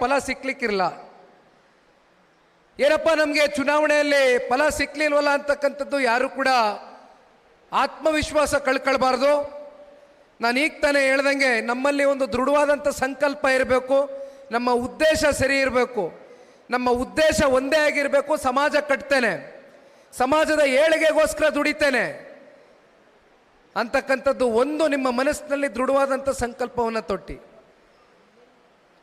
ಫಲ ಸಿಕ್ಲಿಕ್ಕಿರಲ್ಲ ಏನಪ್ಪ ನಮಗೆ ಚುನಾವಣೆಯಲ್ಲಿ ಫಲ ಸಿಕ್ಲಿಲ್ವಲ್ಲ ಅಂತಕ್ಕಂಥದ್ದು ಯಾರು ಕೂಡ ಆತ್ಮವಿಶ್ವಾಸ ಕಳ್ಕೊಳ್ಬಾರ್ದು. ನಾನು ಈಗ ತಾನೇ ಹೇಳ್ದಂಗೆ ನಮ್ಮಲ್ಲಿ ಒಂದು ದೃಢವಾದಂಥ ಸಂಕಲ್ಪ ಇರಬೇಕು, ನಮ್ಮ ಉದ್ದೇಶ ಸರಿ ಇರಬೇಕು, ನಮ್ಮ ಉದ್ದೇಶ ಒಂದೇ ಆಗಿರಬೇಕು, ಸಮಾಜ ಕಟ್ತೇನೆ, ಸಮಾಜದ ಏಳಿಗೆಗೋಸ್ಕರ ದುಡಿತೇನೆ ಅಂತಕ್ಕಂಥದ್ದು ಒಂದು ನಿಮ್ಮ ಮನಸ್ಸಿನಲ್ಲಿ ದೃಢವಾದಂಥ ಸಂಕಲ್ಪವನ್ನು ತೊಟ್ಟಿ.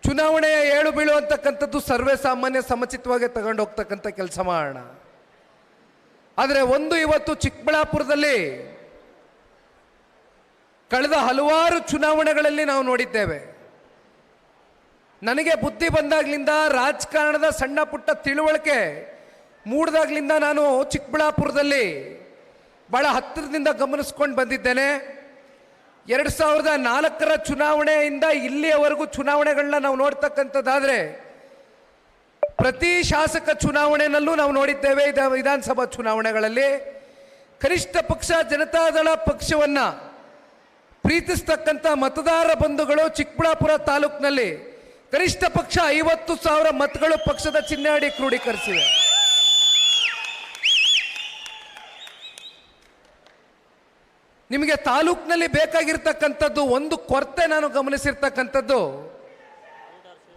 ಚುನಾವಣೆಯ ಏಳು ಬೀಳು ಅಂತಕ್ಕಂಥದ್ದು ಸರ್ವೇ ಸಾಮಾನ್ಯ ಸಮಚಿತವಾಗಿ ತಗೊಂಡು ಹೋಗ್ತಕ್ಕಂಥ ಕೆಲಸ ಮಾಡೋಣ. ಆದರೆ ಒಂದು ಇವತ್ತು ಚಿಕ್ಕಬಳ್ಳಾಪುರದಲ್ಲಿ ಕಳೆದ ಹಲವಾರು ಚುನಾವಣೆಗಳಲ್ಲಿ ನಾವು ನೋಡಿದ್ದೇವೆ. ನನಗೆ ಬುದ್ಧಿ ಬಂದಾಗ್ಲಿಂದ ರಾಜಕಾರಣದ ಸಣ್ಣ ಪುಟ್ಟ ತಿಳುವಳಿಕೆ ಮೂಡ್ದಾಗ್ಲಿಂದ ನಾನು ಚಿಕ್ಕಬಳ್ಳಾಪುರದಲ್ಲಿ ಭಾಳ ಹತ್ತಿರದಿಂದ ಗಮನಿಸ್ಕೊಂಡು ಬಂದಿದ್ದೇನೆ. ಎರಡು ಸಾವಿರದ ನಾಲ್ಕರ ಚುನಾವಣೆಯಿಂದ ಇಲ್ಲಿಯವರೆಗೂ ಚುನಾವಣೆಗಳನ್ನ ನಾವು ನೋಡ್ತಕ್ಕಂಥದ್ದಾದ್ರೆ, ಪ್ರತಿ ಶಾಸಕ ಚುನಾವಣೆಯಲ್ಲೂ ನಾವು ನೋಡಿದ್ದೇವೆ ಇದ ವಿಧಾನಸಭಾ ಚುನಾವಣೆಗಳಲ್ಲಿ. ಕನಿಷ್ಠ ಪಕ್ಷ ಜನತಾದಳ ಪಕ್ಷವನ್ನ ಪ್ರೀತಿಸ್ತಕ್ಕಂಥ ಮತದಾರ ಬಂಧುಗಳು ಚಿಕ್ಕಬಳ್ಳಾಪುರ ತಾಲೂಕಿನಲ್ಲಿ ಕನಿಷ್ಠ ಪಕ್ಷ ಐವತ್ತು ಸಾವಿರ ಮತಗಳು ಪಕ್ಷದ ಚಿಹ್ನೆ ಕ್ರೋಢೀಕರಿಸಿವೆ ನಿಮಗೆ ತಾಲೂಕಿನಲ್ಲಿ ಬೇಕಾಗಿರ್ತಕ್ಕಂಥದ್ದು ಒಂದು ಕೊರತೆ ನಾನು ಗಮನಿಸಿರ್ತಕ್ಕಂಥದ್ದು.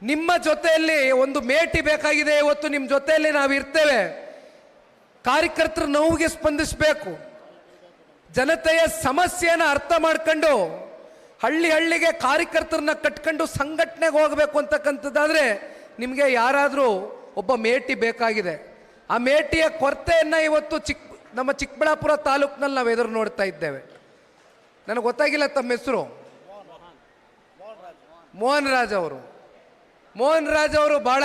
ನಿಮ್ಮ ಜೊತೆಯಲ್ಲಿ ಒಂದು ಮೇಟಿ ಬೇಕಾಗಿದೆ ಇವತ್ತು ನಿಮ್ಮ ಜೊತೆಯಲ್ಲಿ ನಾವು ಇರ್ತೇವೆ. ಕಾರ್ಯಕರ್ತರ ನೋವಿಗೆ ಸ್ಪಂದಿಸಬೇಕು. ಜನತೆಯ ಸಮಸ್ಯೆಯನ್ನು ಅರ್ಥ ಮಾಡ್ಕೊಂಡು ಹಳ್ಳಿ ಹಳ್ಳಿಗೆ ಕಾರ್ಯಕರ್ತರನ್ನ ಕಟ್ಕೊಂಡು ಸಂಘಟನೆಗೆ ಹೋಗಬೇಕು ಅಂತಕ್ಕಂಥದ್ದಾದರೆ ನಿಮಗೆ ಯಾರಾದರೂ ಒಬ್ಬ ಮೇಟಿ ಬೇಕಾಗಿದೆ. ಆ ಮೇಟಿಯ ಕೊರತೆಯನ್ನು ಇವತ್ತು ಚಿಕ್ಕ ನಮ್ಮ ಚಿಕ್ಕಬಳ್ಳಾಪುರ ತಾಲೂಕಿನಲ್ಲಿ ನಾವು ಎದುರು ನೋಡ್ತಾ ಇದ್ದೇವೆ. ನನಗೆ ಗೊತ್ತಾಗಿಲ್ಲ ತಮ್ಮ ಹೆಸರು. ಮೋಹನ್ ರಾಜ್ ಅವರು. ಮೋಹನ್ ರಾಜ್ ಅವರು ಬಹಳ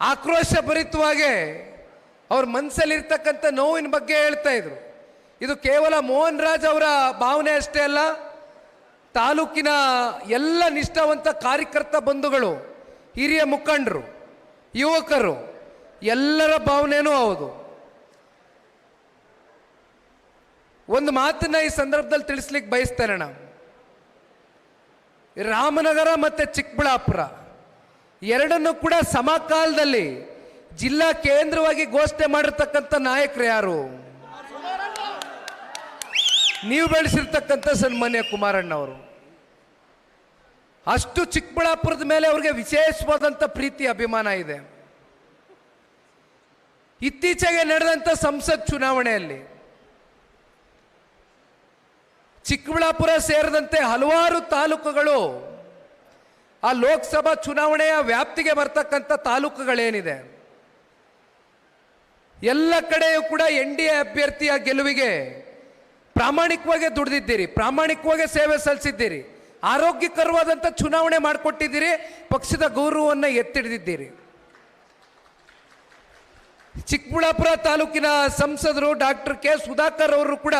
ಆಕ್ರೋಶ ಭರಿತವಾಗಿ ಅವ್ರ ಮನಸ್ಸಲ್ಲಿರ್ತಕ್ಕಂಥ ನೋವಿನ ಬಗ್ಗೆ ಹೇಳ್ತಾ ಇದ್ರು. ಇದು ಕೇವಲ ಮೋಹನ್ ರಾಜ್ ಅವರ ಭಾವನೆ ಅಷ್ಟೇ ಅಲ್ಲ, ತಾಲೂಕಿನ ಎಲ್ಲ ನಿಷ್ಠಾವಂತ ಕಾರ್ಯಕರ್ತ ಬಂಧುಗಳು, ಹಿರಿಯ ಮುಖಂಡರು, ಯುವಕರು, ಎಲ್ಲರ ಭಾವನೆಯೂ ಹೌದು. ಒಂದು ಮಾತನ್ನ ಈ ಸಂದರ್ಭದಲ್ಲಿ ತಿಳಿಸ್ಲಿಕ್ಕೆ ಬಯಸ್ತೇನೆ ನಾವು ರಾಮನಗರ ಮತ್ತೆ ಚಿಕ್ಕಬಳ್ಳಾಪುರ ಎರಡನ್ನು ಕೂಡ ಸಮಕಾಲದಲ್ಲಿ ಜಿಲ್ಲಾ ಕೇಂದ್ರವಾಗಿ ಘೋಷಣೆ ಮಾಡಿರ್ತಕ್ಕಂಥ ನಾಯಕರು ಯಾರು? ನೀವು ಬೆಳೆಸಿರ್ತಕ್ಕಂಥ ಸನ್ಮಾನ್ಯ ಕುಮಾರಣ್ಣ ಅವರು ಅಷ್ಟು ಚಿಕ್ಕಬಳ್ಳಾಪುರದ ಮೇಲೆ ಅವರಿಗೆ ವಿಶೇಷವಾದಂಥ ಪ್ರೀತಿ, ಅಭಿಮಾನ ಇದೆ. ಇತ್ತೀಚೆಗೆ ನಡೆದಂಥ ಸಂಸತ್ ಚುನಾವಣೆಯಲ್ಲಿ ಚಿಕ್ಕಬಳ್ಳಾಪುರ ಸೇರಿದಂತೆ ಹಲವಾರು ತಾಲೂಕುಗಳು ಆ ಲೋಕಸಭಾ ಚುನಾವಣೆಯ ವ್ಯಾಪ್ತಿಗೆ ಬರ್ತಕ್ಕಂಥ ತಾಲೂಕುಗಳೇನಿದೆ. ಎಲ್ಲ ಕಡೆಯೂ ಕೂಡ ಎನ್ ಡಿ ಎ ಅಭ್ಯರ್ಥಿಯ ಗೆಲುವಿಗೆ ಪ್ರಾಮಾಣಿಕವಾಗಿ ದುಡಿದಿದ್ದೀರಿ, ಪ್ರಾಮಾಣಿಕವಾಗಿ ಸೇವೆ ಸಲ್ಲಿಸಿದ್ದೀರಿ, ಆರೋಗ್ಯಕರವಾದಂಥ ಚುನಾವಣೆ ಮಾಡಿಕೊಟ್ಟಿದ್ದೀರಿ, ಪಕ್ಷದ ಗೌರವವನ್ನು ಎತ್ತಿಡಿದಿದ್ದೀರಿ. ಚಿಕ್ಕಬಳ್ಳಾಪುರ ತಾಲೂಕಿನ ಸಂಸದರು ಡಾಕ್ಟರ್ ಕೆ ಸುಧಾಕರ್ ಅವರು ಕೂಡ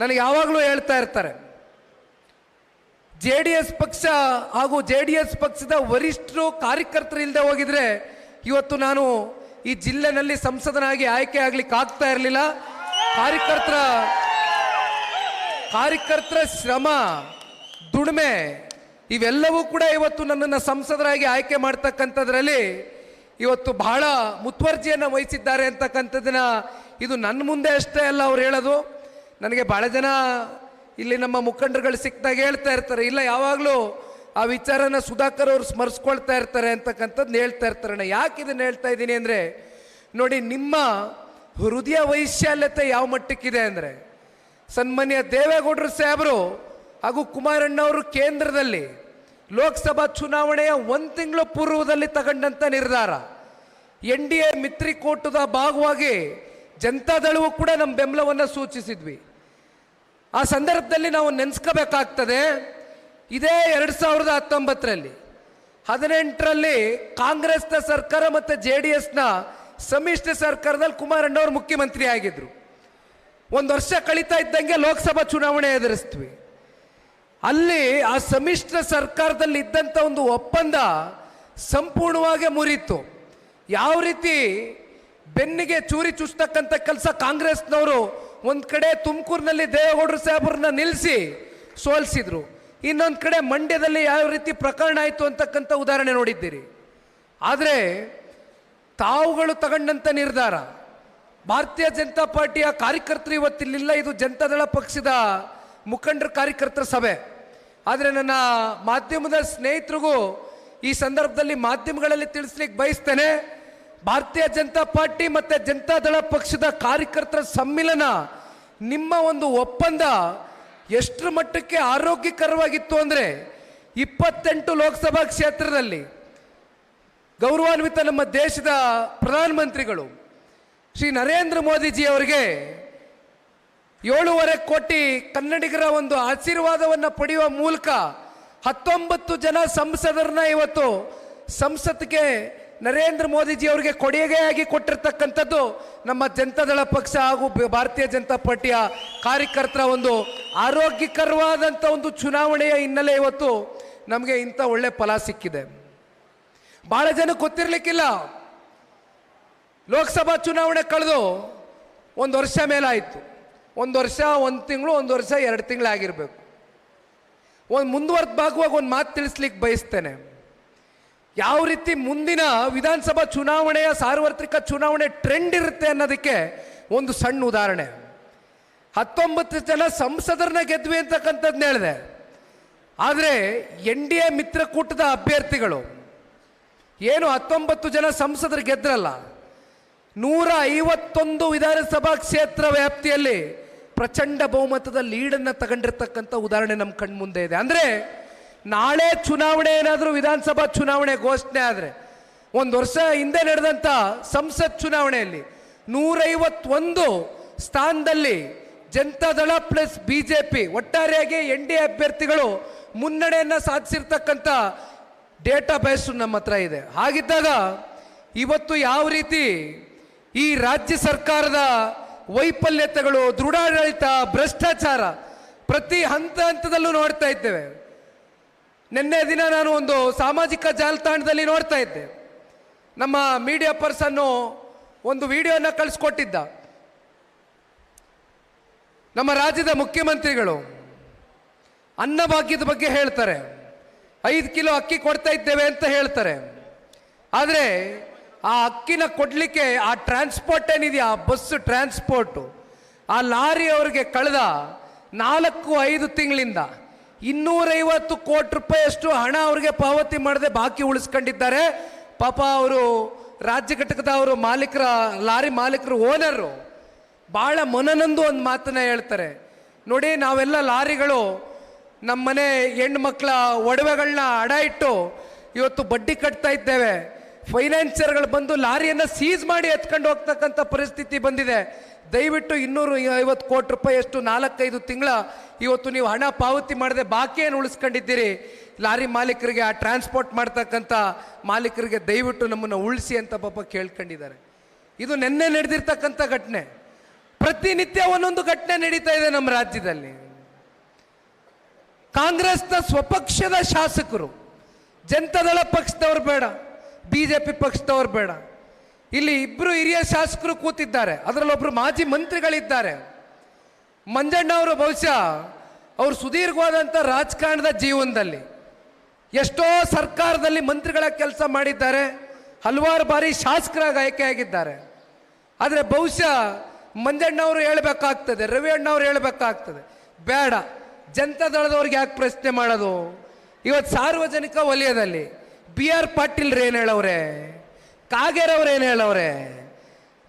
ನನಗೆ ಯಾವಾಗಲೂ ಹೇಳ್ತಾ ಇರ್ತಾರೆ, ಜೆ ಡಿ ಎಸ್ ಪಕ್ಷ ಹಾಗೂ ಜೆ ಡಿ ಎಸ್ ಪಕ್ಷದ ವರಿಷ್ಠರು ಕಾರ್ಯಕರ್ತರು ಇಲ್ಲದೆ ಹೋಗಿದ್ರೆ ಇವತ್ತು ನಾನು ಈ ಜಿಲ್ಲೆನಲ್ಲಿ ಸಂಸದನಾಗಿ ಆಯ್ಕೆ ಆಗ್ಲಿಕ್ಕೆ ಆಗ್ತಾ ಇರಲಿಲ್ಲ. ಕಾರ್ಯಕರ್ತರ ಕಾರ್ಯಕರ್ತರ ಶ್ರಮ, ದುಡಿಮೆ, ಇವೆಲ್ಲವೂ ಕೂಡ ಇವತ್ತು ನನ್ನನ್ನು ಸಂಸದರಾಗಿ ಆಯ್ಕೆ ಮಾಡ್ತಕ್ಕಂಥದ್ರಲ್ಲಿ ಇವತ್ತು ಬಹಳ ಮುತುವರ್ಜಿಯನ್ನು ವಹಿಸಿದ್ದಾರೆ ಅಂತಕ್ಕಂಥದ್ದನ್ನ ಇದು ನನ್ನ ಮುಂದೆ ಅಷ್ಟೇ ಅಲ್ಲ ಅವ್ರು ಹೇಳೋದು. ನನಗೆ ಬಹಳ ಜನ ಇಲ್ಲಿ ನಮ್ಮ ಮುಖಂಡರುಗಳು ಸಿಕ್ಕಿದಾಗ ಹೇಳ್ತಾ ಇರ್ತಾರೆ, ಇಲ್ಲ, ಯಾವಾಗಲೂ ಆ ವಿಚಾರನ ಸುಧಾಕರ್ ಅವರು ಸ್ಮರಿಸ್ಕೊಳ್ತಾ ಇರ್ತಾರೆ ಅಂತಕ್ಕಂಥದ್ದು ಹೇಳ್ತಾ ಇರ್ತಾರೆ ನಾನು ಯಾಕೆ ಇದನ್ನು ಹೇಳ್ತಾ ಇದ್ದೀನಿ ಅಂದರೆ, ನೋಡಿ ನಿಮ್ಮ ಹೃದಯ ವೈಶಾಲ್ಯತೆ ಯಾವ ಮಟ್ಟಕ್ಕಿದೆ ಅಂದರೆ, ಸನ್ಮಾನ್ಯ ದೇವೇಗೌಡರು ಸಾಹೇಬರು ಹಾಗೂ ಕುಮಾರಣ್ಣವರು ಕೇಂದ್ರದಲ್ಲಿ ಲೋಕಸಭಾ ಚುನಾವಣೆಯ ಒಂದು ತಿಂಗಳು ಪೂರ್ವದಲ್ಲಿ ತಗೊಂಡಂಥ ನಿರ್ಧಾರ. ಎನ್ ಡಿ ಎ ಮಿತ್ರಿಕೂಟದ ಭಾಗವಾಗಿ ಜನತಾದಳವು ಕೂಡ ನಮ್ಮ ಬೆಂಬಲವನ್ನು ಸೂಚಿಸಿದ್ವಿ. ಆ ಸಂದರ್ಭದಲ್ಲಿ ನಾವು ನೆನೆಸ್ಕೋಬೇಕಾಗ್ತದೆ, ಇದೇ ಎರಡು ಸಾವಿರದ ಹತ್ತೊಂಬತ್ತರಲ್ಲಿ ಹದಿನೆಂಟರಲ್ಲಿ ಕಾಂಗ್ರೆಸ್ನ ಸರ್ಕಾರ ಮತ್ತು ಜೆ ಡಿ ಎಸ್ನ ಸಮ್ಮಿಶ್ರ ಸರ್ಕಾರದಲ್ಲಿ ಕುಮಾರಣ್ಣವರು ಮುಖ್ಯಮಂತ್ರಿ ಆಗಿದ್ದರು ಒಂದು ವರ್ಷ ಕಳೀತಾ ಇದ್ದಂಗೆ ಲೋಕಸಭಾ ಚುನಾವಣೆ ಎದುರಿಸ್ತೀವಿ. ಅಲ್ಲಿ ಆ ಸಮ್ಮಿಶ್ರ ಸರ್ಕಾರದಲ್ಲಿ ಇದ್ದಂಥ ಒಂದು ಒಪ್ಪಂದ ಸಂಪೂರ್ಣವಾಗಿ ಮುರಿತು. ಯಾವ ರೀತಿ ಬೆನ್ನಿಗೆ ಚೂರಿ ಚುಚ್ಚತಕ್ಕಂಥ ಕೆಲಸ ಕಾಂಗ್ರೆಸ್ನವರು ಒಂದು ಕಡೆ ತುಮಕೂರಿನಲ್ಲಿ ದೇವೇಗೌಡರು ಸಾಹೇಬ್ರನ್ನ ನಿಲ್ಲಿಸಿ ಸೋಲಿಸಿದ್ರು. ಇನ್ನೊಂದು ಕಡೆ ಮಂಡ್ಯದಲ್ಲಿ ಯಾವ ರೀತಿ ಪ್ರಕರಣ ಆಯಿತು ಅಂತಕ್ಕಂಥ ಉದಾಹರಣೆ ನೋಡಿದ್ದೀರಿ. ಆದರೆ ತಾವುಗಳು ತಗೊಂಡಂಥ ನಿರ್ಧಾರ. ಭಾರತೀಯ ಜನತಾ ಪಾರ್ಟಿಯ ಕಾರ್ಯಕರ್ತರು ಇವತ್ತಿಲ್ಲಿಲ್ಲ, ಇದು ಜನತಾದಳ ಪಕ್ಷದ ಮುಖಂಡರ ಕಾರ್ಯಕರ್ತರ ಸಭೆ. ಆದರೆ ನನ್ನ ಮಾಧ್ಯಮದ ಸ್ನೇಹಿತರಿಗೂ ಈ ಸಂದರ್ಭದಲ್ಲಿ ಮಾಧ್ಯಮಗಳಲ್ಲಿ ತಿಳಿಸ್ಲಿಕ್ಕೆ ಬಯಸ್ತೇನೆ, ಭಾರತೀಯ ಜನತಾ ಪಾರ್ಟಿ ಮತ್ತು ಜನತಾದಳ ಪಕ್ಷದ ಕಾರ್ಯಕರ್ತರ ಸಮ್ಮಿಲನ ನಿಮ್ಮ ಒಂದು ಒಪ್ಪಂದ ಎಷ್ಟರ ಮಟ್ಟಕ್ಕೆ ಆರೋಗ್ಯಕರವಾಗಿತ್ತು ಅಂದರೆ ಇಪ್ಪತ್ತೆಂಟು ಲೋಕಸಭಾ ಕ್ಷೇತ್ರದಲ್ಲಿ ಗೌರವಾನ್ವಿತ ನಮ್ಮ ದೇಶದ ಪ್ರಧಾನಮಂತ್ರಿಗಳು ಶ್ರೀ ನರೇಂದ್ರ ಮೋದಿಜಿ ಅವರಿಗೆ ಏಳೂವರೆ ಕೋಟಿ ಕನ್ನಡಿಗರ ಒಂದು ಆಶೀರ್ವಾದವನ್ನು ಪಡೆಯುವ ಮೂಲಕ ಹತ್ತೊಂಬತ್ತು ಜನ ಸಂಸದರನ್ನ ಇವತ್ತು ಸಂಸತ್ಗೆ ನರೇಂದ್ರ ಮೋದಿಜಿ ಅವರಿಗೆ ಕೊಡುಗೆಯಾಗಿ ಕೊಟ್ಟಿರ್ತಕ್ಕಂಥದ್ದು ನಮ್ಮ ಜನತಾದಳ ಪಕ್ಷ ಹಾಗೂ ಭಾರತೀಯ ಜನತಾ ಪಾರ್ಟಿಯ ಕಾರ್ಯಕರ್ತರ ಒಂದು ಆರೋಗ್ಯಕರವಾದಂಥ ಒಂದು ಚುನಾವಣೆಯ ಹಿನ್ನೆಲೆ ಇವತ್ತು ನಮಗೆ ಇಂಥ ಒಳ್ಳೆ ಫಲ ಸಿಕ್ಕಿದೆ. ಬಹಳ ಜನ ಗೊತ್ತಿರಲಿಕ್ಕಿಲ್ಲ. ಲೋಕಸಭಾ ಚುನಾವಣೆ ಕಳೆದು ಒಂದು ವರ್ಷ ಮೇಲಾಯಿತು. ಒಂದು ವರ್ಷ, ಒಂದು ತಿಂಗಳು, ಒಂದು ವರ್ಷ, ಎರಡು ತಿಂಗಳಾಗಿರ್ಬೇಕು. ಒಂದು ಮುಂದುವರೆದ ಭಾಗವಾಗಿ ಒಂದು ಮಾತು ತಿಳಿಸ್ಲಿಕ್ಕೆ ಬಯಸ್ತೇನೆ. ಯಾವ ರೀತಿ ಮುಂದಿನ ವಿಧಾನಸಭಾ ಚುನಾವಣೆಯ ಸಾರ್ವತ್ರಿಕ ಚುನಾವಣೆ ಟ್ರೆಂಡ್ ಇರುತ್ತೆ ಅನ್ನೋದಕ್ಕೆ ಒಂದು ಸಣ್ಣ ಉದಾಹರಣೆ. ಹತ್ತೊಂಬತ್ತು ಜನ ಸಂಸದರನ್ನ ಗೆದ್ವಿ ಅಂತಕ್ಕಂಥದ್ದನ್ನ ಹೇಳಿದೆ. ಆದರೆ ಎನ್ ಡಿ ಎ ಮಿತ್ರಕೂಟದ ಅಭ್ಯರ್ಥಿಗಳು. ಏನು ಹತ್ತೊಂಬತ್ತು ಜನ ಸಂಸದರು ಗೆದ್ರಲ್ಲ. ನೂರ ಐವತ್ತೊಂದು ವಿಧಾನಸಭಾ ಕ್ಷೇತ್ರ ವ್ಯಾಪ್ತಿಯಲ್ಲಿ ಪ್ರಚಂಡ ಬಹುಮತದ ಲೀಡನ್ನು ತಗೊಂಡಿರ್ತಕ್ಕಂಥ ಉದಾಹರಣೆ ನಮ್ಮ ಕಣ್ಮುಂದೆ ಇದೆ. ಅಂದರೆ ನಾಳೆ ಚುನಾವಣೆ ಏನಾದರೂ ವಿಧಾನಸಭಾ ಚುನಾವಣೆ ಘೋಷಣೆ ಆದರೆ, ಒಂದು ವರ್ಷ ಹಿಂದೆ ನಡೆದಂಥ ಸಂಸತ್ ಚುನಾವಣೆಯಲ್ಲಿ ನೂರೈವತ್ತೊಂದು ಸ್ಥಾನದಲ್ಲಿ Janata Dal plus B J P ಒಟ್ಟಾರೆಯಾಗಿ ಎನ್ ಡಿ ಎ ಅಭ್ಯರ್ಥಿಗಳು ಮುನ್ನಡೆಯನ್ನು ಸಾಧಿಸಿರ್ತಕ್ಕಂಥ ಡೇಟಾ ಬೇಸ್ ನಮ್ಮ ಹತ್ರ ಇದೆ. ಹಾಗಿದ್ದಾಗ ಇವತ್ತು ಯಾವ ರೀತಿ ಈ ರಾಜ್ಯ ಸರ್ಕಾರದ ವೈಫಲ್ಯತೆಗಳು, ದೃಢಾಡಳಿತ, ಭ್ರಷ್ಟಾಚಾರ ಪ್ರತಿ ಹಂತ ಹಂತದಲ್ಲೂ ನೋಡ್ತಾ ಇದ್ದೇವೆ. ನಿನ್ನೆ ದಿನ ನಾನು ಒಂದು ಸಾಮಾಜಿಕ ಜಾಲತಾಣದಲ್ಲಿ ನೋಡ್ತಾ ಇದ್ದೆ. ನಮ್ಮ ಮೀಡಿಯಾ ಪರ್ಸನ್ನು ಒಂದು ವಿಡಿಯೋನ ಕಳಿಸ್ಕೊಟ್ಟಿದ್ದ. ನಮ್ಮ ರಾಜ್ಯದ ಮುಖ್ಯಮಂತ್ರಿಗಳು ಅನ್ನಭಾಗ್ಯದ ಬಗ್ಗೆ ಹೇಳ್ತಾರೆ. ಐದು ಕಿಲೋ ಅಕ್ಕಿ ಕೊಡ್ತಾ ಇದ್ದೇವೆ ಅಂತ ಹೇಳ್ತಾರೆ. ಆದರೆ ಆ ಅಕ್ಕಿನ ಕೊಡಲಿಕ್ಕೆ ಆ ಟ್ರಾನ್ಸ್ಪೋರ್ಟ್ ಏನಿದೆಯಾ? ಆ ಬಸ್ ಟ್ರಾನ್ಸ್ಪೋರ್ಟು ಆ ಲಾರಿ ಅವರಿಗೆ ಕಳೆದ ನಾಲ್ಕು ಐದು ತಿಂಗಳಿಂದ ಇನ್ನೂರೈವತ್ತು ಕೋಟಿ ರೂಪಾಯಿಯಷ್ಟು ಹಣ ಅವರಿಗೆ ಪಾವತಿ ಮಾಡದೆ ಬಾಕಿ ಉಳಿಸ್ಕೊಂಡಿದ್ದಾರೆ. ಪಾಪ ಅವರು ರಾಜ್ಯ ಘಟಕದ ಅವರು ಮಾಲೀಕರ, ಲಾರಿ ಮಾಲೀಕರು ಓನರು ಭಾಳ ಮನನೊಂದು ಒಂದು ಮಾತನ್ನ ಹೇಳ್ತಾರೆ. ನೋಡಿ, ನಾವೆಲ್ಲ ಲಾರಿಗಳು ನಮ್ಮ ಮನೆ ಮಕ್ಕಳ ಒಡವೆಗಳನ್ನ ಅಡ ಇಟ್ಟು ಇವತ್ತು ಬಡ್ಡಿ ಕಟ್ತಾ ಇದ್ದೇವೆ. ಫೈನಾನ್ಸಿಯರ್ಗಳು ಬಂದು ಲಾರಿಯನ್ನು ಸೀಸ್ ಮಾಡಿ ಎತ್ಕೊಂಡು ಹೋಗ್ತಕ್ಕಂಥ ಪರಿಸ್ಥಿತಿ ಬಂದಿದೆ. ದಯವಿಟ್ಟು ಇನ್ನೂರು ಐವತ್ತು ಕೋಟಿ ರೂಪಾಯಿ ಎಷ್ಟು ನಾಲ್ಕೈದು ತಿಂಗಳ ಇವತ್ತು ನೀವು ಹಣ ಪಾವತಿ ಮಾಡದೆ ಬಾಕಿಯನ್ನು ಉಳಿಸ್ಕೊಂಡಿದ್ದೀರಿ. ಲಾರಿ ಮಾಲೀಕರಿಗೆ ಆ ಟ್ರಾನ್ಸ್ಪೋರ್ಟ್ ಮಾಡ್ತಕ್ಕಂಥ ಮಾಲೀಕರಿಗೆ ದಯವಿಟ್ಟು ನಮ್ಮನ್ನು ಉಳಿಸಿ ಅಂತ ಪಾಪ ಕೇಳ್ಕೊಂಡಿದ್ದಾರೆ. ಇದು ನಿನ್ನೆ ನಡೆದಿರ್ತಕ್ಕಂಥ ಘಟನೆ. ಪ್ರತಿನಿತ್ಯ ಒಂದೊಂದು ಘಟನೆ ನಡೀತಾ ಇದೆ ನಮ್ಮ ರಾಜ್ಯದಲ್ಲಿ. ಕಾಂಗ್ರೆಸ್ನ ಸ್ವಪಕ್ಷದ ಶಾಸಕರು, ಜನತಾದಳ ಪಕ್ಷದವ್ರು ಬೇಡ ಬಿ ಜೆ ಪಿ ಪಕ್ಷದವ್ರು ಬೇಡ. ಇಲ್ಲಿ ಇಬ್ಬರು ಹಿರಿಯ ಶಾಸಕರು ಕೂತಿದ್ದಾರೆ. ಅದರಲ್ಲೊಬ್ಬರು ಮಾಜಿ ಮಂತ್ರಿಗಳಿದ್ದಾರೆ. ಮಂಜಣ್ಣ ಅವರು ಬಹುಶಃ ಅವರು ಸುದೀರ್ಘವಾದಂಥ ರಾಜಕಾರಣದ ಜೀವನದಲ್ಲಿ ಎಷ್ಟೋ ಸರ್ಕಾರದಲ್ಲಿ ಮಂತ್ರಿಗಳ ಕೆಲಸ ಮಾಡಿದ್ದಾರೆ. ಹಲವಾರು ಬಾರಿ ಶಾಸಕರಾಗಿ ಆಯ್ಕೆಯಾಗಿದ್ದಾರೆ. ಆದರೆ ಬಹುಶಃ ಮಂಜಣ್ಣ ಅವರು ಹೇಳಬೇಕಾಗ್ತದೆ, ರವಿ ಅವ್ರು ಹೇಳಬೇಕಾಗ್ತದೆ, ಬೇಡ, ಜನತಾದಳದವ್ರಿಗೆ ಯಾಕೆ ಪ್ರಶ್ನೆ ಮಾಡೋದು? ಇವತ್ತು ಸಾರ್ವಜನಿಕ ವಲಯದಲ್ಲಿ ಬಿ ಆರ್ ಪಾಟೀಲ್ ಏನು ಹೇಳವ್ರೆ ಕಾಗೇರ್ ಅವ್ರು ಏನು ಹೇಳವ್ರೆ?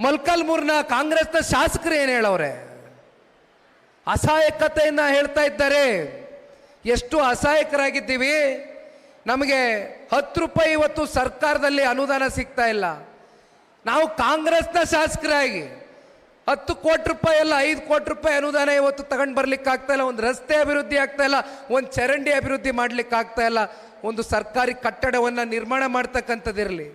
ಮಲ್ಕಲ್ಮೂರ್ನ ಕಾಂಗ್ರೆಸ್ನ ಶಾಸಕರು ಏನು ಹೇಳವ್ರೆ? ಅಸಹಾಯಕತೆಯನ್ನ ಹೇಳ್ತಾ ಇದ್ದಾರೆ. ಎಷ್ಟು ಅಸಹಾಯಕರಾಗಿದ್ದೀವಿ? ನಮಗೆ ಹತ್ತು ರೂಪಾಯಿ ಇವತ್ತು ಸರ್ಕಾರದಲ್ಲಿ ಅನುದಾನ ಸಿಗ್ತಾ ಇಲ್ಲ. ನಾವು ಕಾಂಗ್ರೆಸ್ನ ಶಾಸಕರಾಗಿ ಹತ್ತು ಕೋಟಿ ರೂಪಾಯಿ ಅಲ್ಲ, ಐದು ಕೋಟಿ ರೂಪಾಯಿ ಅನುದಾನ ಇವತ್ತು ತಗೊಂಡು ಬರ್ಲಿಕ್ಕೆ ಆಗ್ತಾ ಇಲ್ಲ. ಒಂದು ರಸ್ತೆ ಅಭಿವೃದ್ಧಿ ಆಗ್ತಾ ಇಲ್ಲ, ಒಂದು ಚರಂಡಿ ಅಭಿವೃದ್ಧಿ ಮಾಡ್ಲಿಕ್ಕೆ ಆಗ್ತಾ ಇಲ್ಲ. ಒಂದು ಸರ್ಕಾರಿ ಕಟ್ಟಡವನ್ನು ನಿರ್ಮಾಣ ಮಾಡ್ತಕ್ಕಂಥದ್ದಿರಲಿ.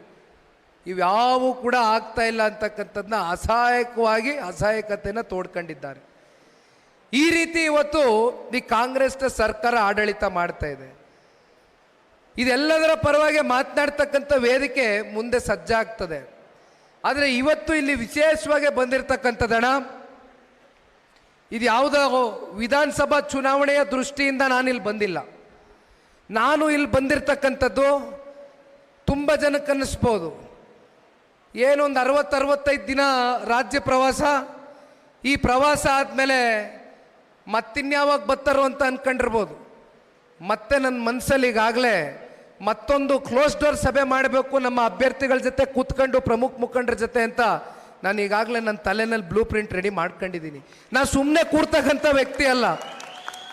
ಇವ್ಯಾವು ಕೂಡ ಆಗ್ತಾ ಇಲ್ಲ ಅಂತಕ್ಕಂಥದ್ದನ್ನ ಅಸಹಾಯಕವಾಗಿ ಅಸಹಾಯಕತೆಯನ್ನು ತೋಡ್ಕೊಂಡಿದ್ದಾರೆ. ಈ ರೀತಿ ಇವತ್ತು ಈ ಕಾಂಗ್ರೆಸ್ನ ಸರ್ಕಾರ ಆಡಳಿತ ಮಾಡ್ತಾ ಇದೆ. ಇದೆಲ್ಲದರ ಪರವಾಗಿ ಮಾತನಾಡ್ತಕ್ಕಂಥ ವೇದಿಕೆ ಮುಂದೆ ಸಜ್ಜಾಗ್ತದೆ ಆದರೆ ಇವತ್ತು ಇಲ್ಲಿ ವಿಶೇಷವಾಗಿ ಬಂದಿರತಕ್ಕಂಥದ್ದಣ ಇದು ಯಾವುದೋ ವಿಧಾನಸಭಾ ಚುನಾವಣೆಯ ದೃಷ್ಟಿಯಿಂದ ನಾನಿಲ್ಲಿ ಬಂದಿಲ್ಲ. ನಾನು ಇಲ್ಲಿ ಬಂದಿರತಕ್ಕಂಥದ್ದು ತುಂಬ ಜನಕ್ಕೆ ಅನ್ನಿಸ್ಬೋದು ಏನೊಂದು ಅರವತ್ತು ಅರವತ್ತೈದು ದಿನ ರಾಜ್ಯ ಪ್ರವಾಸ? ಈ ಪ್ರವಾಸ ಆದಮೇಲೆ ಮತ್ತಿನ್ಯಾವಾಗ ಬರ್ತಾರೋ ಅಂತ ಅಂದ್ಕೊಂಡಿರ್ಬೋದು ಮತ್ತೆ ನನ್ನ ಮನಸ್ಸಲ್ಲಿ ಈಗಾಗಲೇ ಮತ್ತೊಂದು ಕ್ಲೋಸ್ ಡೋರ್ ಸಭೆ ಮಾಡಬೇಕು ನಮ್ಮ ಅಭ್ಯರ್ಥಿಗಳ ಜೊತೆ ಕೂತ್ಕೊಂಡು ಪ್ರಮುಖ ಮುಖಂಡರ ಜೊತೆ ಅಂತ ನಾನು ಈಗಾಗಲೇ ನನ್ನ ತಲೆನಲ್ಲಿ ಬ್ಲೂ ಪ್ರಿಂಟ್ ರೆಡಿ ಮಾಡ್ಕೊಂಡಿದ್ದೀನಿ. ನಾನು ಸುಮ್ಮನೆ ಕೂರ್ತಕ್ಕಂಥ ವ್ಯಕ್ತಿ ಅಲ್ಲ.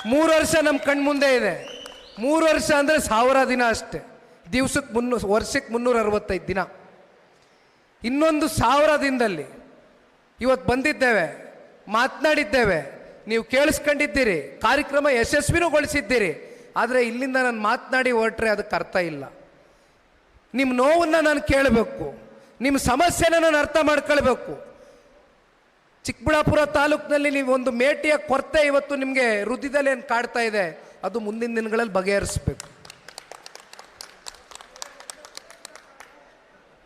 ಮೂರು ವರ್ಷ ನಮ್ಮ ಕಣ್ಮುಂದೆ ಇದೆ. ಮೂರು ವರ್ಷ ಅಂದರೆ ಸಾವಿರ ದಿನ ಅಷ್ಟೇ. ದಿವ್ಸಕ್ಕೆ ಮುನ್ನೂ ವರ್ಷಕ್ಕೆ ಮುನ್ನೂರ ಅರವತ್ತೈದು ದಿನ. ಇನ್ನೊಂದು ಸಾವಿರ ದಿನದಲ್ಲಿ ಇವತ್ತು ಬಂದಿದ್ದೇವೆ, ಮಾತನಾಡಿದ್ದೇವೆ, ನೀವು ಕೇಳಿಸ್ಕೊಂಡಿದ್ದೀರಿ, ಕಾರ್ಯಕ್ರಮ ಯಶಸ್ವಿನೂಗೊಳಿಸಿದ್ದೀರಿ, ಆದರೆ ಇಲ್ಲಿಂದ ನಾನು ಮಾತನಾಡಿ ಹೊರಟ್ರೆ ಅದಕ್ಕೆ ಅರ್ಥ ಇಲ್ಲ. ನಿಮ್ಮ ನೋವನ್ನು ನಾನು ಕೇಳಬೇಕು ನಿಮ್ಮ ಸಮಸ್ಯೆನ ನಾನು ಅರ್ಥ ಮಾಡ್ಕೊಳ್ಬೇಕು. ಚಿಕ್ಕಬಳ್ಳಾಪುರ ತಾಲೂಕಿನಲ್ಲಿ ನೀವು ಒಂದು ಮೇಟಿಯ ಕೊರತೆ ಇವತ್ತು ನಿಮಗೆ ವೃದ್ಧಿದಲ್ಲಿ ಏನು ಕಾಡ್ತಾ ಇದೆ, ಅದು ಮುಂದಿನ ದಿನಗಳಲ್ಲಿ ಬಗೆಹರಿಸಬೇಕು.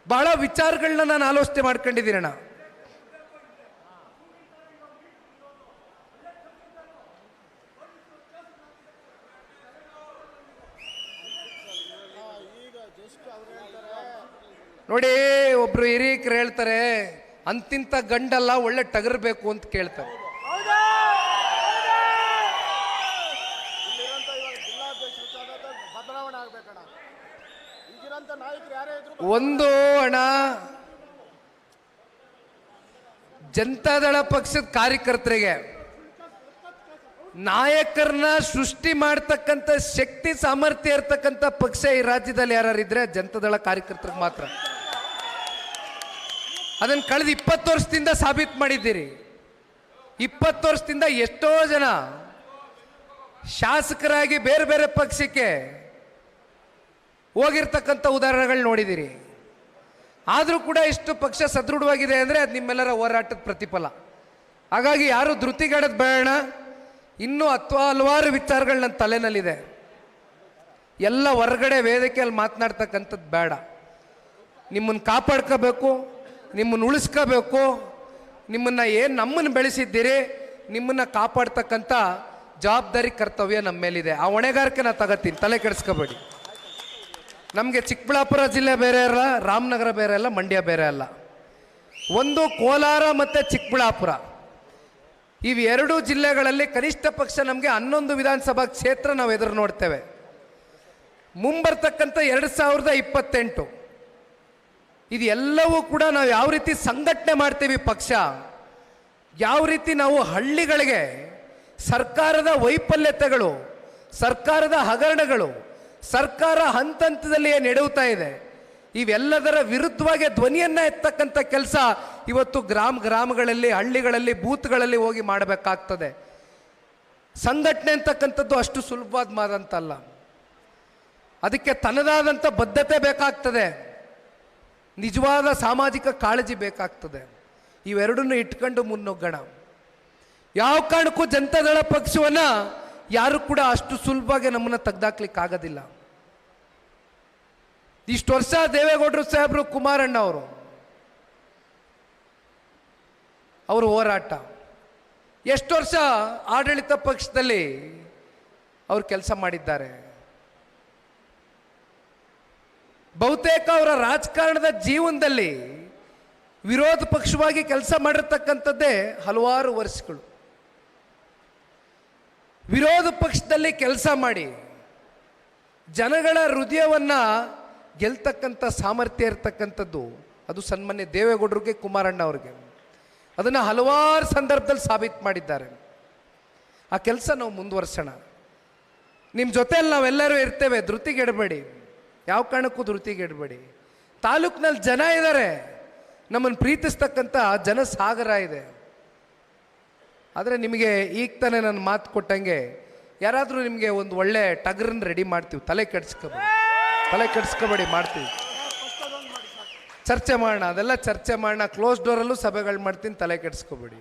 ಬಹಳ ವಿಚಾರಗಳನ್ನ ನಾನು ಆಲೋಚನೆ ಮಾಡ್ಕೊಂಡಿದ್ದೀನಿ ಅಣ್ಣ. ನೋಡಿ, ಒಬ್ರು ಹಿರಿಯಕರು ಹೇಳ್ತಾರೆ, ಅಂತಿಂತ ಗಂಡಲ್ಲ ಒಳ್ಳೆ ಟಗರ್ಬೇಕು ಅಂತ ಕೇಳ್ತಾರೆ. ಒಂದು ಹಣ ಜನತಾದಳ ಪಕ್ಷದ ಕಾರ್ಯಕರ್ತರಿಗೆ, ನಾಯಕರನ್ನ ಸೃಷ್ಟಿ ಮಾಡ್ತಕ್ಕಂಥ ಶಕ್ತಿ ಸಾಮರ್ಥ್ಯ ಇರ್ತಕ್ಕಂಥ ಪಕ್ಷ ಈ ರಾಜ್ಯದಲ್ಲಿ ಯಾರಿದ್ರೆ ಜನತಾದಳ ಕಾರ್ಯಕರ್ತರಿಗೆ ಮಾತ್ರ. ಅದನ್ನು ಕಳೆದ ಇಪ್ಪತ್ತು ವರ್ಷದಿಂದ ಸಾಬೀತು ಮಾಡಿದ್ದೀರಿ. ಇಪ್ಪತ್ತು ವರ್ಷದಿಂದ ಎಷ್ಟೋ ಜನ ಶಾಸಕರಾಗಿ ಬೇರೆ ಬೇರೆ ಪಕ್ಷಕ್ಕೆ ಹೋಗಿರ್ತಕ್ಕಂಥ ಉದಾಹರಣೆಗಳು ನೋಡಿದ್ದೀರಿ. ಆದರೂ ಕೂಡ ಇಷ್ಟು ಪಕ್ಷ ಸದೃಢವಾಗಿದೆ ಅಂದರೆ ಅದು ನಿಮ್ಮೆಲ್ಲರ ಹೋರಾಟದ ಪ್ರತಿಫಲ. ಹಾಗಾಗಿ ಯಾರು ಧೃತಿಗಡದ ಬೇಡ, ಇನ್ನೂ ಅಥವಾ ಹಲವಾರು ವಿಚಾರಗಳು ನನ್ನ ತಲೆನಲ್ಲಿದೆ. ಎಲ್ಲ ಹೊರಗಡೆ ವೇದಿಕೆಯಲ್ಲಿ ಮಾತನಾಡ್ತಕ್ಕಂಥದ್ದು ಬೇಡ. ನಿಮ್ಮನ್ನು ಕಾಪಾಡ್ಕೋಬೇಕು ನಿಮ್ಮನ್ನು ಉಳಿಸ್ಕೋಬೇಕು, ನಿಮ್ಮನ್ನು ಏನು ನಮ್ಮನ್ನು ಬೆಳೆಸಿದ್ದೀರಿ, ನಿಮ್ಮನ್ನು ಕಾಪಾಡ್ತಕ್ಕಂಥ ಜವಾಬ್ದಾರಿ, ಕರ್ತವ್ಯ ನಮ್ಮ ಮೇಲಿದೆ ಆ ಹೊಣೆಗಾರಿಕೆ ನಾನು ತಗೋತೀನಿ, ತಲೆ ಕೆಡಿಸ್ಕೋಬೇಡಿ. ನಮಗೆ ಚಿಕ್ಕಬಳ್ಳಾಪುರ ಜಿಲ್ಲೆ ಬೇರೆ ಅಲ್ಲ, ರಾಮನಗರ ಬೇರೆ ಅಲ್ಲ, ಮಂಡ್ಯ ಬೇರೆ ಅಲ್ಲ. ಒಂದು ಕೋಲಾರ ಮತ್ತು ಚಿಕ್ಕಬಳ್ಳಾಪುರ. ಇವೆರಡೂ ಜಿಲ್ಲೆಗಳಲ್ಲಿ ಕನಿಷ್ಠ ಪಕ್ಷ ನಮಗೆ ಹನ್ನೊಂದು ವಿಧಾನಸಭಾ ಕ್ಷೇತ್ರ ನಾವು ಎದುರು ನೋಡ್ತೇವೆ. ಮುಂಬರ್ತಕ್ಕಂಥ ಎರಡು ಸಾವಿರದ ಇಪ್ಪತ್ತೆಂಟು. ಇದೆಲ್ಲವೂ ಕೂಡ ನಾವು ಯಾವ ರೀತಿ ಸಂಘಟನೆ ಮಾಡ್ತೀವಿ ಪಕ್ಷ, ಯಾವ ರೀತಿ ನಾವು ಹಳ್ಳಿಗಳಿಗೆ ಸರ್ಕಾರದ ವೈಫಲ್ಯತೆಗಳು, ಸರ್ಕಾರದ ಹಗರಣಗಳು ಸರ್ಕಾರ ಹಂತ ಹಂತದಲ್ಲಿ ಏನು ಇದೆ. ಇವೆಲ್ಲದರ ವಿರುದ್ಧವಾಗಿ ಧ್ವನಿಯನ್ನ ಎತ್ತಕ್ಕಂಥ ಕೆಲಸ ಇವತ್ತು ಗ್ರಾಮ ಗ್ರಾಮಗಳಲ್ಲಿ, ಹಳ್ಳಿಗಳಲ್ಲಿ, ಬೂತ್ಗಳಲ್ಲಿ ಹೋಗಿ ಮಾಡಬೇಕಾಗ್ತದೆ. ಸಂಘಟನೆ ಅಂತಕ್ಕಂಥದ್ದು ಅಷ್ಟು ಸುಲಭವಾದ ಮಾದಂತಲ್ಲ. ಅದಕ್ಕೆ ತನ್ನದಾದಂಥ ಬದ್ಧತೆ ಬೇಕಾಗ್ತದೆ. ನಿಜವಾದ ಸಾಮಾಜಿಕ ಕಾಳಜಿ ಬೇಕಾಗ್ತದೆ. ಇವೆರಡನ್ನು ಇಟ್ಕೊಂಡು ಮುನ್ನುಗ್ಗಣ. ಯಾವ ಕಾರಣಕ್ಕೂ ಜನತಾದಳ ಪಕ್ಷವನ್ನ ಯಾರು ಕೂಡ ಅಷ್ಟು ಸುಲಭವಾಗಿ ನಮ್ಮನ್ನ ತೆಗ್ದಾಕ್ಲಿಕ್ಕೆ ಆಗೋದಿಲ್ಲ ಇಷ್ಟು ವರ್ಷ ದೇವೇಗೌಡರು ಸಾಹೇಬರು, ಕುಮಾರಣ್ಣ ಅವರು. ಅವರು ಹೋರಾಟ. ಎಷ್ಟು ವರ್ಷ ಆಡಳಿತ ಪಕ್ಷದಲ್ಲಿ ಅವರು ಕೆಲಸ ಮಾಡಿದ್ದಾರೆ. ಬಹುತೇಕ ಅವರ ರಾಜಕಾರಣದ ಜೀವನದಲ್ಲಿ ವಿರೋಧ ಪಕ್ಷವಾಗಿ ಕೆಲಸ ಮಾಡಿರ್ತಕ್ಕಂಥದ್ದೇ ಹಲವಾರು ವರ್ಷಗಳು. ವಿರೋಧ ಪಕ್ಷದಲ್ಲಿ ಕೆಲಸ ಮಾಡಿ ಜನಗಳ ಹೃದಯವನ್ನು ಗೆಲ್ತಕ್ಕಂಥ ಸಾಮರ್ಥ್ಯ ಇರತಕ್ಕಂಥದ್ದು, ಅದು ಸನ್ಮಾನ್ಯ ದೇವೇಗೌಡರಿಗೆ, ಕುಮಾರಣ್ಣ ಅವ್ರಿಗೆ. ಅದನ್ನು ಹಲವಾರು ಸಂದರ್ಭದಲ್ಲಿ ಸಾಬೀತು ಮಾಡಿದ್ದಾರೆ. ಆ ಕೆಲಸ ನಾವು ಮುಂದುವರ್ಸೋಣ. ನಿಮ್ಮ ಜೊತೆಯಲ್ಲಿ ನಾವೆಲ್ಲರೂ ಇರ್ತೇವೆ, ಧೃತಿಗೆಡಬೇಡಿ. ಯಾವ ಕಾರಣಕ್ಕೂ ಧೃತಿಗೆಡಬೇಡಿ. ತಾಲೂಕಿನಲ್ಲಿ ಜನ ಇದ್ದಾರೆ ನಮ್ಮನ್ನು ಪ್ರೀತಿಸ್ತಕ್ಕಂಥ ಜನಸಾಗರ ಇದೆ. ಆದರೆ ನಿಮಗೆ ಈಗ ತಾನೇ ನಾನು ಮಾತು ಕೊಟ್ಟಂಗೆ ಯಾರಾದರೂ ನಿಮಗೆ ಒಂದು ಒಳ್ಳೆ ಟಗರನ್ನ ರೆಡಿ ಮಾಡ್ತೀವಿ, ತಲೆ ಕೆಡ್ಸ್ಕೊಬೇಡಿ. ತಲೆ ಕೆಡ್ಸ್ಕೊಬೇಡಿ, ಮಾಡ್ತೀವಿ. ಚರ್ಚೆ ಮಾಡೋಣ, ಅದೆಲ್ಲ ಚರ್ಚೆ ಮಾಡೋಣ. ಕ್ಲೋಸ್ ಡೋರಲ್ಲೂ ಸಭೆಗಳು ಮಾಡ್ತೀನಿ, ತಲೆ ಕೆಡ್ಸ್ಕೊಬೇಡಿ.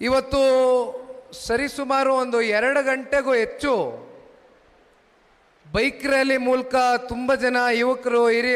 ಇವತ್ತು ಸರಿಸುಮಾರು ಒಂದು ಎರಡು ಗಂಟೆಗೂ ಹೆಚ್ಚು ಬೈಕ್ ರ್ಯಾಲಿ ಮೂಲಕ ತುಂಬ ಜನ ಯುವಕರು, ಹಿರಿಯ